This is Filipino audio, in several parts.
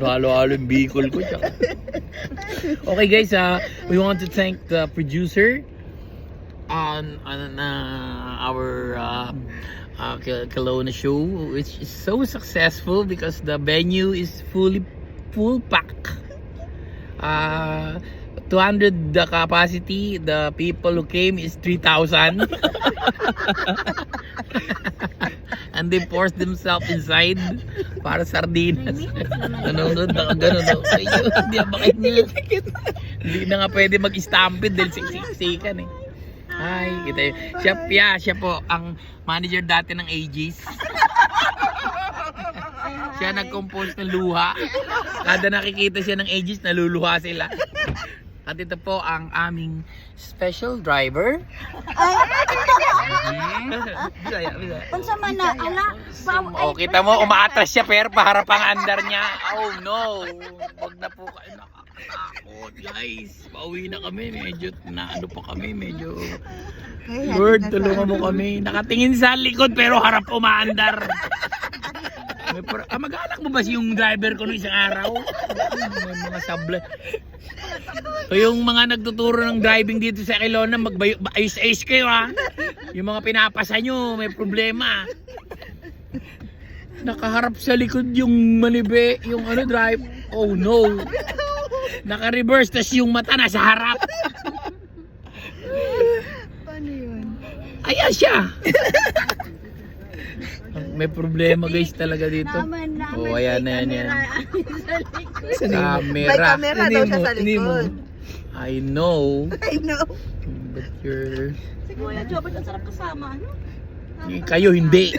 Halo-halo Bicol ko. Tsaka. Okay guys, uh, we want to thank the producer on, on uh, our uh, uh, Ke- Kelowna show which is so successful because the venue is fully full pack. Uh, 200 the capacity, the people who came is 3,000. And they forced themselves inside para sardinas. Nanonood na gano'n. No? Ayun, hindi ang bakit niya. Hindi na nga pwede mag-stampede dahil siksiksikan eh. Ay, kita yun. Siya, yeah, siya po ang manager dati ng AGs. siya nag-compose ng luha. Kada nakikita siya ng AGs, naluluha sila. At ito po ang aming special driver. Hmm? Bisaya, Bisaya. Unsa man na ala Oh, kita mo, umaatras siya pero paharap ang andar niya. Oh no. Wag na po kayo nakakatakot, guys. Pauwi na kami. Medyo na ano pa kami. Medyo... Lord, tulungan mo kami. Nakatingin sa likod pero harap umaandar. May pro- ah, mag-anak mo ba si yung driver ko nung isang araw? May mga sabla. So yung mga nagtuturo ng driving dito sa Kelowna, magbayos-ayos kayo ha. Yung mga pinapasa nyo, may problema. Nakaharap sa likod yung manibe, yung ano drive. Oh no. Naka-reverse, tas yung mata nasa harap. Paano yun? Ayan siya. May problema guys talaga dito. Naman naman. Oh, ayan na yan yan. Sa likod. May Camera. camera daw siya sa likod. I know. I know. But you're... Siguro na job ang sarap kasama, ano? Kayo hindi.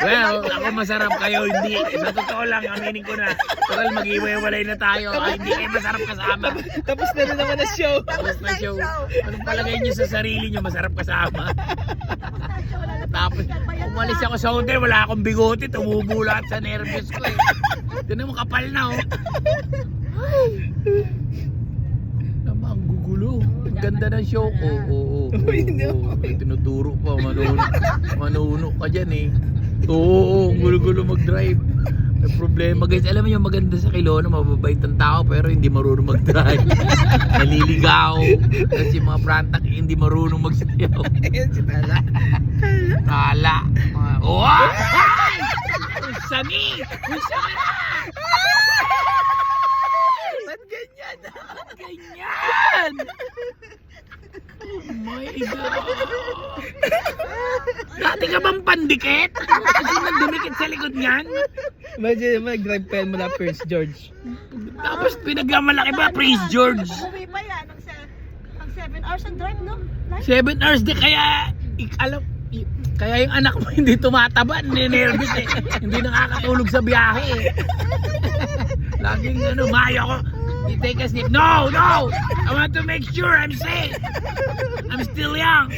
Well, ako masarap kayo hindi. Sa totoo lang, aminin ko na. Total, mag-iwalay na tayo. Ay, hindi kayo masarap kasama. Tapos na rin naman na show. Tapos na show. Anong palagay niyo sa sarili niyo, masarap kasama. Tapos, umalis ako sa hotel, wala akong bigote, tumubo lahat sa nervous ko eh. Tinan mo, kapal na oh. Ay. Naman, ang gugulo. Ganda ng show ko. Oo, oo, oo, oo. Tinuturo pa, manuno, manuno ka dyan eh. Oo, oo, gulo-gulo mag-drive. May problema guys. Alam mo yung maganda sa Kelowna, mababait ang tao pero hindi marunong mag-drive. Naliligaw. Kasi yung mga prantak hindi marunong magsayaw. Ayan si Tala. Tala. Mga, oh! Usani! Usani na! Ba't ganyan? Ganyan! My God! Dati ka bang pandikit? Kasi nagdumikit sa likod niyan? Imagine mag-drive pa yan mula Prince George. Tapos pinagmamalaki pa, Prince George. Uwi pa yan. Ang, se- ang 7 hours ang drive, no? Nice. Seven hours di kaya, alam, kaya yung anak mo hindi tumataba, ninervous eh. hindi nakakatulog sa biyahe eh. Laging ano, mayo ko. You take a sip. No, no! I want to make sure I'm safe. I'm still young.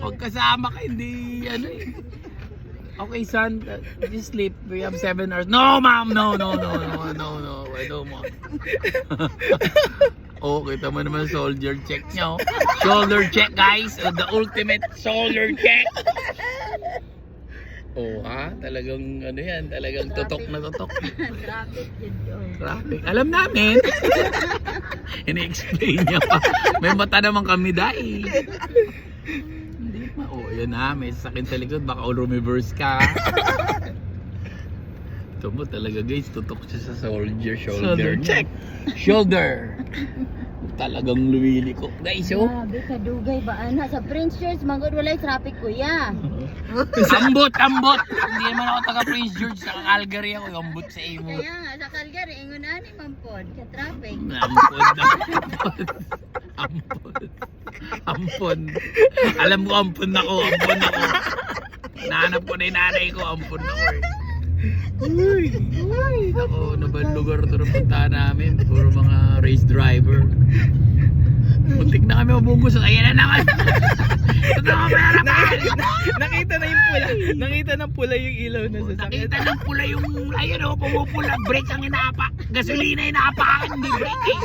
Huwag kasama ka, hindi, ano eh. Okay, son, just sleep. We have seven hours. No, ma'am, no, no, no, no, no, no. I don't want. oh, kita mo naman soldier check niya, oh. Shoulder check, guys. The ultimate shoulder check. Oh, ha? Talagang, ano yan, talagang tutok na tutok. Traffic yun yun. Traffic. Alam namin. Ini-explain niya pa. May mata naman kami, dai. Hindi pa. Oh, yan na. May sakin sa likod. Baka all reverse ka. Ito mo talaga guys. Tutok siya sa soldier shoulder. Shoulder check. Shoulder. Talagang lumiliko. Guys, oh. Grabe ka dugay ba ana sa Prince George magod walay traffic kuya. Ambot, ambot. Hindi naman ako taga Prince George. Sa Calgary ako. Ambot sa imo. Kaya nga sa Calgary ingon ani man pod sa traffic. Ampon, ampon. Ampon. Ampon. Alam ko ampon ako, ampon ako. Nahanap ko na yung nanay ko, ampon ako eh. Uy, uy. Ako, ano ba lugar to na punta namin? Puro mga race driver. Muntik na kami mabungos. Ayan na naman. Ito na pera pa. Nakita na yung pula. Nakita ng pula yung ilaw na sasakyan. Nakita ng pula yung, ayun o, pumupula. Brake ang inaapa. Gasolina inaapakan, hindi brake eh.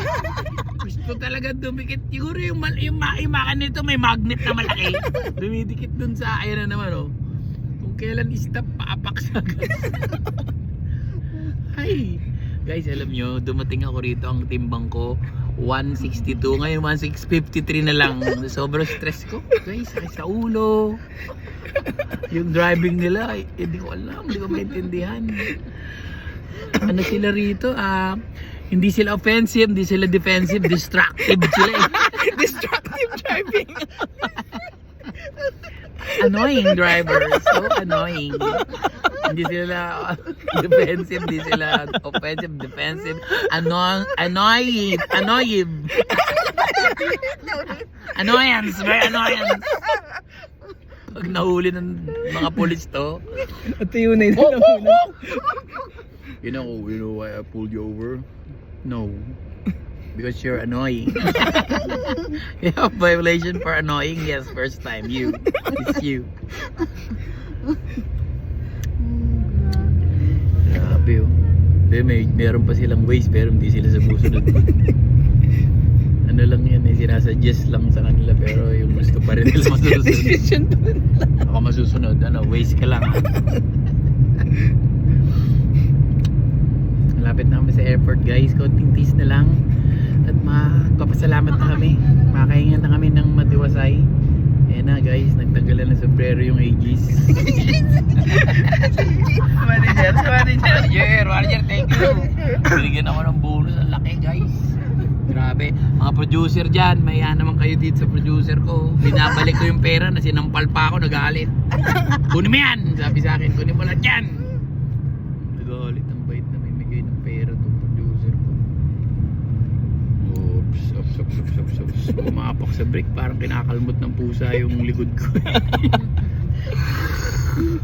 Gusto talaga dumikit. Siguro yung, yung, ma- yung makan nito may magnet na malaki. Dumidikit dun sa, ayun na naman oh. Kailan stop, paapak sa. Ay, guys, alam nyo, dumating ako rito, ang timbang ko, 162. Ngayon, 1653 na lang. Sobrang stress ko. Guys, sakit sa ulo. Yung driving nila, eh, hindi ko alam, hindi ko maintindihan. Ano sila rito? Ah, hindi sila offensive, hindi sila defensive, destructive sila eh. Destructive driving. Annoying drivers. So annoying. Hindi sila defensive, hindi sila offensive, defensive. Annoying, annoying, annoying. Annoyance, very annoyance. Pag nahuli ng mga polis to, At yun na yun. oh, oh, oh. You know, you know why I pulled you over? No. Because you're annoying. you have violation for annoying? Yes, first time. You. It's you. Grabe oh. Hindi, may, meron pa silang ways pero hindi sila sumusunod. ano lang yan eh, sinasuggest lang sa kanila pero yung gusto pa rin nila masusunod. Decision to. Ako masusunod, ano, ways ka lang ha. Malapit na kami sa airport guys, konting tease na lang. At magpapasalamat na kami. Makahingan na kami ng matiwasay. Ayan na guys, nagtanggalan ng sombrero yung Aegis. Manager, manager. Roger, Roger, thank you. Binigyan ako ng bonus, ang laki guys. Grabe. Mga producer dyan, maya naman kayo dito sa producer ko. Binabalik ko yung pera na sinampal pa ako, nagalit. Kunin mo yan! Sabi sa akin, kunin mo lahat yan! Nagalit, ang bait na may bigay ng pera tong producer ko. Oops, oops, oops, oops, oops. Pumapak sa brake, parang kinakalmot ng pusa yung likod ko.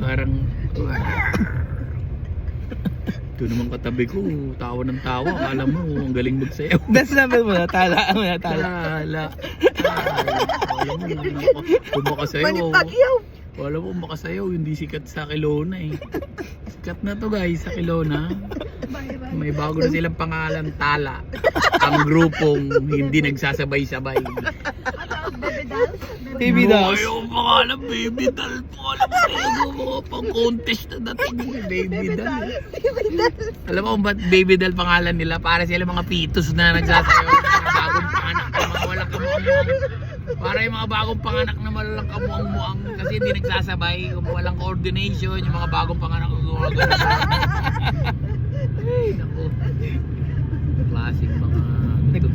parang... Ito naman katabi ko, tawa ng tawa. Akala mo, ang galing magsayaw. Dance level mo na. Tala mo na. Tala. Tala. Alam mo, kung makasayaw. Manipagyaw. Wala mo, makasayaw. Hindi sikat sa Kelowna eh. Sikat na to guys, sa Kelowna. May bago na silang pangalan, Tala. Ang grupong hindi nagsasabay-sabay. TV dolls. Ay, yung pangalan, Baby Doll po. Alam mo, tayo mga pang contest na dating. Baby Doll. Alam mo kung ba't Baby Doll pangalan nila? Para sila mga pitos na nagsasayaw. Bagong panganak na mga walang kamuang Para yung mga bagong panganak na walang kamuang-muang kasi hindi nagsasabay, kung walang coordination, yung mga bagong panganak. Ay, naku. Classic mga... ano.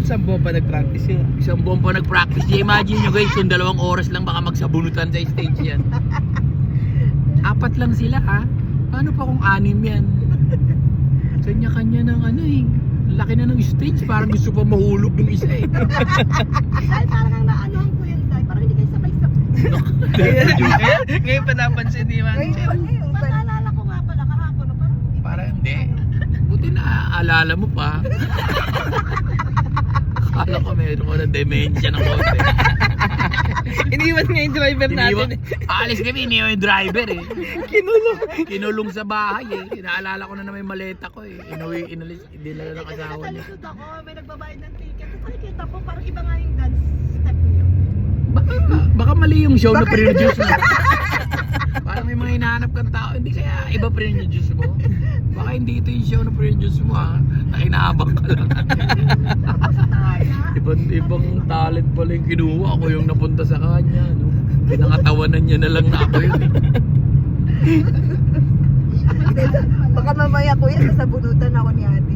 Isang buwan pa nag-practice yun. Isang buwan pa nag-practice. Imagine nyo guys, kung dalawang oras lang baka magsabunutan sa stage yan. Apat lang sila ha. Paano pa kung anim yan? Kanya-kanya ng ano eh. Laki na ng stage, parang gusto pa mahulog ng isa eh. Parang ang naanohan ko yun, dahil parang hindi kayo sabay-sabay. Ngayon, ngayon pa napansin ni ngayon, ba't naalala ko nga pala kahapon, no, parang hindi Para hindi. Buti na aalala mo pa. Akala ko meron ko ng dementia ng konti. Iniwan nga yung driver Iniwan, natin. eh. aalis kami, iniwan yung driver eh. Kinulong. Kinulong sa bahay eh. Naalala ko na na may maleta ko eh. Inuwi, inalis, dinala ng asawa Sa niya. likod ako, may nagbabayad ng ticket. Tapos nakikita ko, parang iba nga yung. Baka, baka mali yung show na pre-reduce mo. Parang may mga hinahanap kang tao. Hindi kaya iba pre-reduce mo. Baka hindi ito yung show na pre-reduce mo ha. Nakinabang ka lang. ibang, ibang talent pala yung kinuha. Ako yung napunta sa kanya. No? Pinangatawanan niya na lang na ako yun. eh. Baka mamaya kuya, sasabunutan ako ni ate.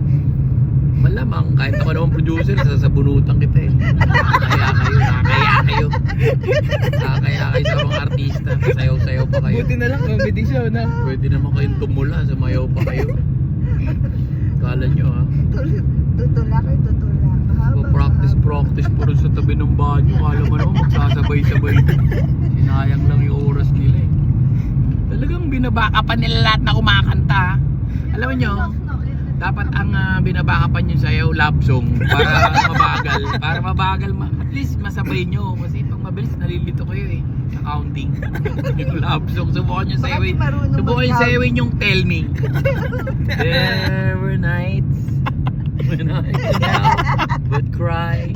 Malamang, kahit ako naman producer, sasabunutan kita eh. Kaya kayo, nakakaya kayo. Nakakaya kayo sa mga artista. Sayaw-sayaw pa kayo. Buti na lang, comedy show na. Pwede naman kayong tumula, sumayaw pa kayo. Kala nyo ha. Tul- Tutula kayo, tutula. Practice practice pa rin sa tabi ng banyo. Kala mo naman magsasabay-sabay. Sinayang lang yung oras nila eh. Talagang binabakapan nila lahat na kumakanta. Alam mo nyo, dapat ang uh, binabakapan yung sayaw love song para mabagal. Para mabagal, ma at least masabay nyo. Kasi pag mabilis, nalilito kayo eh. Sa counting. yung love song, subukan nyo marunong Subukan nyo sayawin yung tell me. There were nights when I would cry.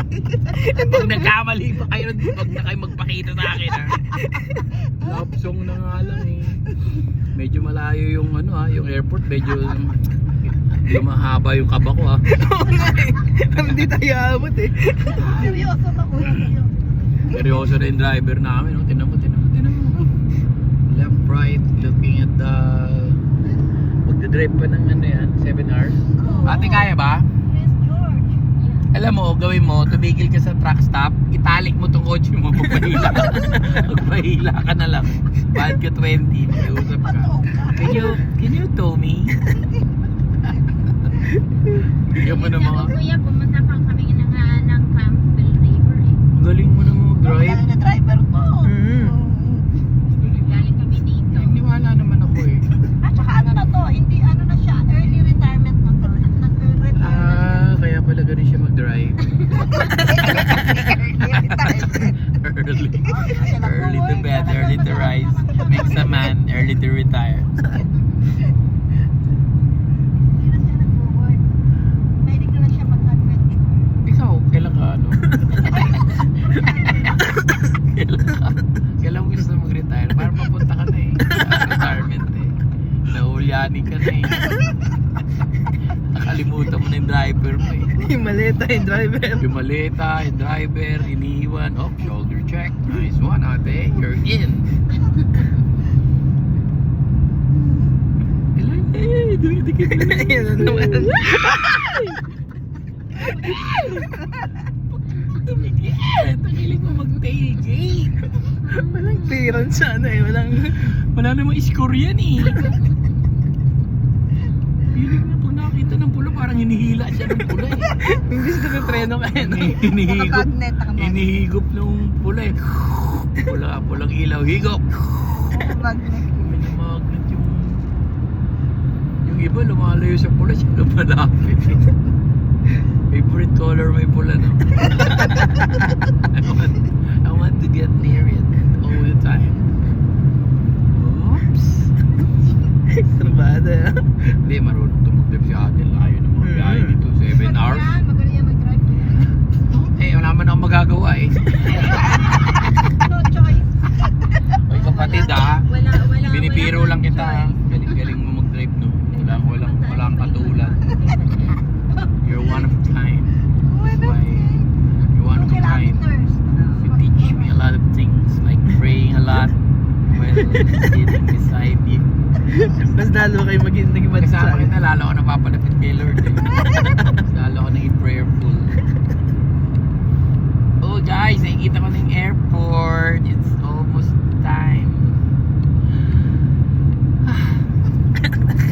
Pag nagkamali pa kayo, pag na kayo magpakita sa akin ha. Love song na nga lang eh. malayo yung ano ha, yung airport medyo lumahaba yung kaba ko ha. Oo nga eh. Hindi tayo abot eh. Seryoso to kuya. seryoso. Na yung driver namin. Oh. Tinan mo, tinan mo, tinan mo. Left, right, looking at the... Magdadrive pa ng ano yan, 7 hours. Ate, kaya ba? Yes, George. Alam mo, gawin mo, tumigil ka sa truck stop, italik mo tong kotse mo, magpahila ka. magpahila ka na lang. Bad ka 20, mag-usap ka. Can you, can you tow me? Bigyan mo ng mga... Kuya, pumunta pa kami ng, ah, ng Campbell River eh. Ang galing mo na mag-drive. Galing na driver ko. Mm. Galing kami dito. Naniwala naman ako eh. At saka ano na to, hindi ano na siya, early retirement na to. Nag-retire na Ah, kaya pala ganun siya mag-drive. early. Early to bed, early to rise. Makes a man early to retire. Hindi na siya nag-work. Pwede ko na siya mag-admit. Ikaw, kailan ka ano? kailan ka? Kailan mo gusto mag-retire? Para mapunta ka na eh. Retirement eh. Naulyani ka na eh. Nakalimutan mo na yung driver mo eh. Yung maleta yung driver. Yung maleta, yung driver, iniwan. Oh, shoulder check. Nice one, ate. You're in. Eh, dumidikit na. Yan na naman. Dumidikit. Ang hilig mo mag-tailgate. Walang clearance sa ano eh. Walang... Wala namang score yan eh. Feeling mo pag nakakita ng parang hinihila siya ng pula eh. Hindi siya nagpreno kayo. No? Hinihigop. Hinihigop nung pula eh. Pula, pulang ilaw. Higop. Magnet. Minamagnet yung... Yung iba lumalayo sa pula, siya lumalapit. Favorite color may pula, no? I want, I want to get near it all the time. Oops. Trabada. Hindi, marunong tumugtog si ate. Layo ng mga biyahe Mm. dito. 7 hours. Yan, magaling yan mag-drive. Eh, wala man akong magagawa eh. No choice. Oy, kapatid ah. Wala, wala. Binibiro wala lang kita ah. Galing-galing mo mag-drive no. Wala, walang, walang katulad. You're one of a kind. That's why you're one of a kind. Kilometers. You teach me a lot of things like praying a lot while sitting beside you. Mas lalo kayo maging naging sa Kasama akin. kita, lalo ako napapalapit kay Lord eh. lalo ako naging prayerful. Oh guys, nakikita ko na yung airport. It's almost time.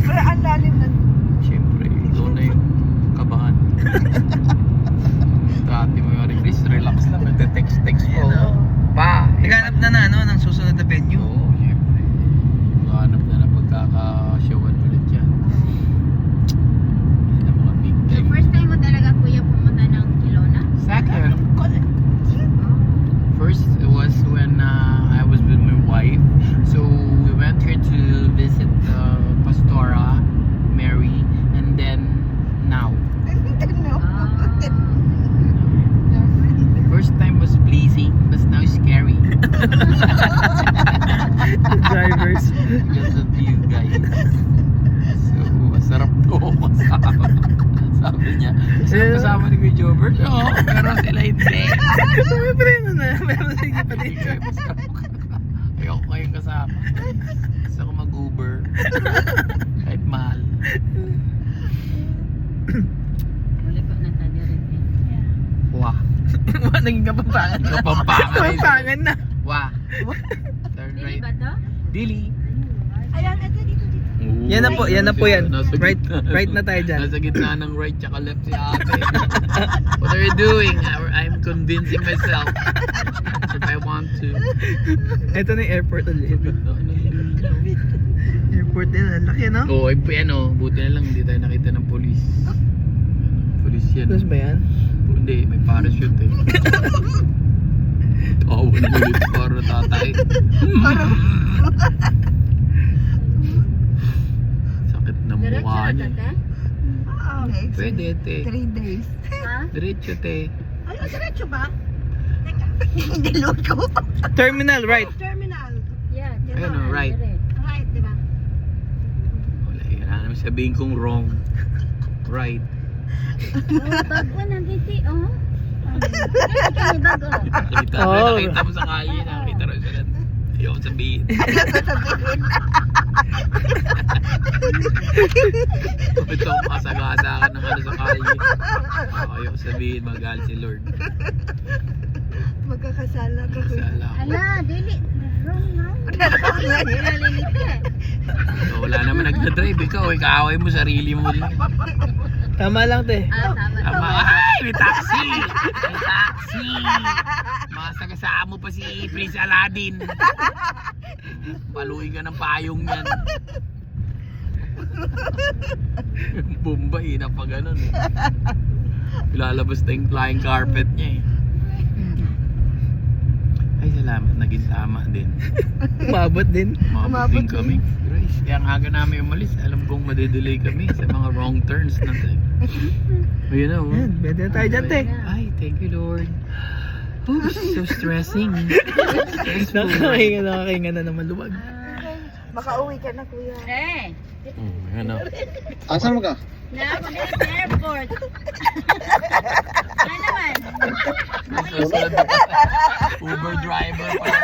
Pero ang lalim na. Siyempre, ikaw na yung kabahan. Dati mo yung Chris, relax lang. Nagte-text-text ko. Pa! Naghanap na na ano, ng susunod na venue. Oo, siyempre. Maghanap na na pagkakasyawan ulit yan. Yan ang mga big So, time. first time mo talaga kuya pumunta ng Kilona? Second, first it was when uh, I was with my wife. So we went here to visit uh, Pastora, Mary, and then now. No. First time was pleasing, but now scary The drivers. because of you guys. So, masarap to kasama. Sabi niya, masarap kasama ni Kuya Jobert. Oo, pero sila hindi. May preno na. Meron na yung Hindi kayo masarap. Ayoko kayong kasama. Gusto ko mag-Uber. Kahit mahal. Wala pa na tadi rin eh. Wah. Naging kapampangan. Kapampangan. Kapampangan na. Wah. Turn Dili ba to? Dili. Ayan, ito dito dito. Yan na po, yan na po yan. Nasa Right, gitna. right na tayo dyan. Nasa gitna ng right tsaka left si ate. What are you doing? I- I'm convincing myself. If I want to. Ito na yung airport ulit. Airport din, ang laki no? Oo, oh, ano, buti na lang hindi tayo nakita ng polis. Polis yan. Tapos ba yan? Hindi, may parachute eh. Tawa ng ulit para tatay. Sakit Diretso na niya. tate? Okay. Pwede, te. Three days. Ha? Diretso, te. Ay, oh, diretso ba? Teka, hindi load ko. Terminal, right? Terminal. Yeah. Ayun, oh, right. dire. Right, di ba? sabihin kong wrong. Right. Oh, bago na titi, oh. Kani bago. Nakita, Oo. nakita mo sa kalye, nakita rin siya lang. Ayoko sabihin. Ito ang kasagasa ka ng ano sa kalye. Ayoko sabihin, magalit si Lord. Magkakasala ka. Sala ako. Ala, dili. Wrong na. Nalinite. So, wala naman nagdadrive. Ikaw, eh, kaaway mo sarili mo lang. Tama lang, te. Ah, tama. Tama. Ay, may taxi! May taxi! Masagasaan mo pa si Prince Aladdin. Paluin ka ng payong yan. Bombay, na pa ganun eh. Ilalabas na yung flying carpet niya eh. Ay, salamat. Naging tama din. Umabot din. Umabot din kami. Grace, kaya ang aga namin umalis. Alam kong madedelay kami sa mga wrong turns na tayo. Ayun na, oh. Yan, pwede na tayo dyan, te. Ay, thank you, Lord. Oops, so stressing. Stressful. Nakakahinga, nakakahinga na naman luwag. Makauwi ka na kuya. Eh, Oh, ano? Asan mo ka? na ako din sa airport. Ano naman? Uber driver pala.